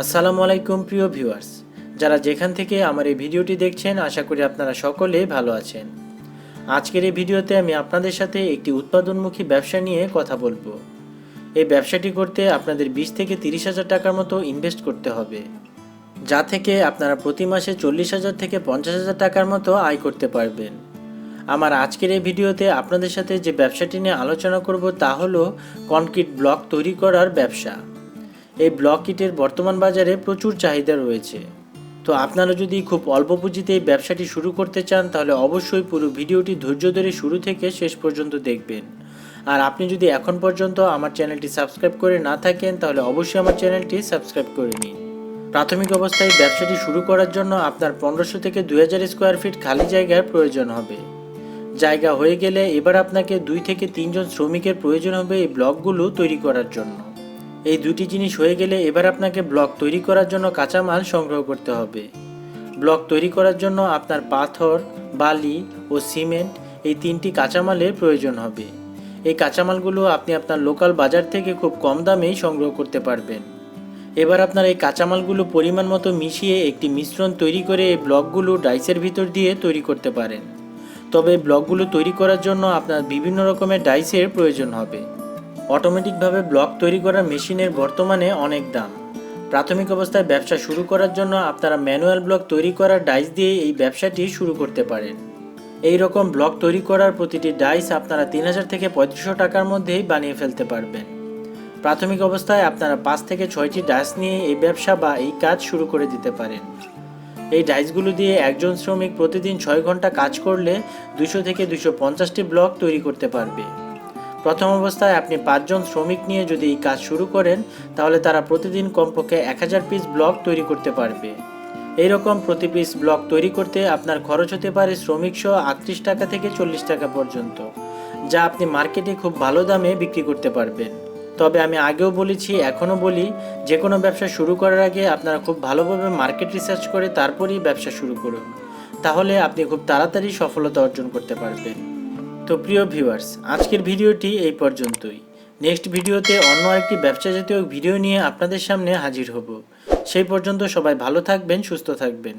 আসসালামু আলাইকুম প্রিয় ভিউয়ার্স। যারা যেখান থেকে আমার এই ভিডিওটি দেখছেন, আশা করি আপনারা সকলে ভালো আছেন। আজকের এই ভিডিওতে আমি আপনাদের সাথে একটি উৎপাদনমুখী ব্যবসা নিয়ে কথা বলব। এই ব্যবসাটি করতে আপনাদের বিশ থেকে তিরিশ হাজার টাকার মতো ইনভেস্ট করতে হবে, যা থেকে আপনারা প্রতি মাসে চল্লিশ হাজার থেকে পঞ্চাশ হাজার টাকার মতো আয় করতে পারবেন। আমার আজকের এই ভিডিওতে আপনাদের সাথে যে ব্যবসাটি নিয়ে আলোচনা করব তা হলো কনক্রিট ব্লক তৈরি করার ব্যবসা। এই ব্লক কিটের বর্তমান বাজারে প্রচুর চাহিদা রয়েছে। তো আপনারা যদি খুব অল্প পুঁজিতে এই ব্যবসাটি শুরু করতে চান, তাহলে অবশ্যই পুরো ভিডিওটি ধৈর্য ধরে শুরু থেকে শেষ পর্যন্ত দেখবেন। আর আপনি যদি এখন পর্যন্ত আমার চ্যানেলটি সাবস্ক্রাইব করে না থাকেন, তাহলে অবশ্যই আমার চ্যানেলটি সাবস্ক্রাইব করে নিন। প্রাথমিক অবস্থায় ব্যবসাটি শুরু করার জন্য আপনার পনেরোশো থেকে দুই হাজার স্কোয়ার ফিট খালি জায়গার প্রয়োজন হবে। জায়গা হয়ে গেলে এবার আপনাকে দুই থেকে তিনজন শ্রমিকের প্রয়োজন হবে এই ব্লকগুলো তৈরি করার জন্য। এই দুটি জিনিস হয়ে গেলে এবার আপনাকে ব্লক তৈরি করার জন্য কাঁচামাল সংগ্রহ করতে হবে। ব্লক তৈরি করার জন্য আপনার পাথর, বালি ও সিমেন্ট এই তিনটি কাঁচামালের প্রয়োজন হবে। এই কাঁচামালগুলো আপনি আপনার লোকাল বাজার থেকে খুব কম দামেই সংগ্রহ করতে পারবেন। এবার আপনার এই কাঁচামালগুলো পরিমাণ মতো মিশিয়ে একটি মিশ্রণ তৈরি করে এই ব্লকগুলো ডাইসের ভিতর দিয়ে তৈরি করতে পারেন। তবে ব্লকগুলো তৈরি করার জন্য আপনার বিভিন্ন রকমের ডাইসের প্রয়োজন হবে। অটোমেটিকভাবে ব্লক তৈরি করার মেশিনের বর্তমানে অনেক দাম। প্রাথমিক অবস্থায় ব্যবসা শুরু করার জন্য আপনারা ম্যানুয়াল ব্লক তৈরি করার ডাইস দিয়ে এই ব্যবসাটি শুরু করতে পারেন। এই রকম ব্লক তৈরি করার প্রতিটি ডাইস আপনারা তিন হাজার থেকে পঁয়ত্রিশশো টাকার মধ্যেই বানিয়ে ফেলতে পারবেন। প্রাথমিক অবস্থায় আপনারা পাঁচ থেকে ছয়টি ডাইস নিয়ে এই ব্যবসা বা এই কাজ শুরু করে দিতে পারেন। এই ডাইসগুলো দিয়ে একজন শ্রমিক প্রতিদিন ছয় ঘণ্টা কাজ করলে দুশো থেকে দুশো পঞ্চাশটি ব্লক তৈরি করতে পারবে। প্রথম অবস্থায় আপনি পাঁচজন শ্রমিক নিয়ে যদি এই কাজ শুরু করেন, তাহলে তারা প্রতিদিন কমপক্ষে এক হাজার পিস ব্লক তৈরি করতে পারবে। এইরকম প্রতি পিস ব্লক তৈরি করতে আপনার খরচ হতে পারে শ্রমিক সহ আটত্রিশ টাকা থেকে চল্লিশ টাকা পর্যন্ত, যা আপনি মার্কেটে খুব ভালো দামে বিক্রি করতে পারবেন। তবে আমি আগেও বলেছি, এখনও বলি, যে কোনো ব্যবসা শুরু করার আগে আপনারা খুব ভালোভাবে মার্কেট রিসার্চ করে তারপরেই ব্যবসা শুরু করুন। তাহলে আপনি খুব তাড়াতাড়ি সফলতা অর্জন করতে পারবেন। তো প্রিয় ভিউয়ার্স, আজকের ভিডিওটি এই পর্যন্তই। নেক্সট ভিডিওতে অন্য একটি ব্যবসা জাতীয় ভিডিও নিয়ে আপনাদের সামনে হাজির হব। সেই পর্যন্ত সবাই ভালো থাকবেন, সুস্থ থাকবেন।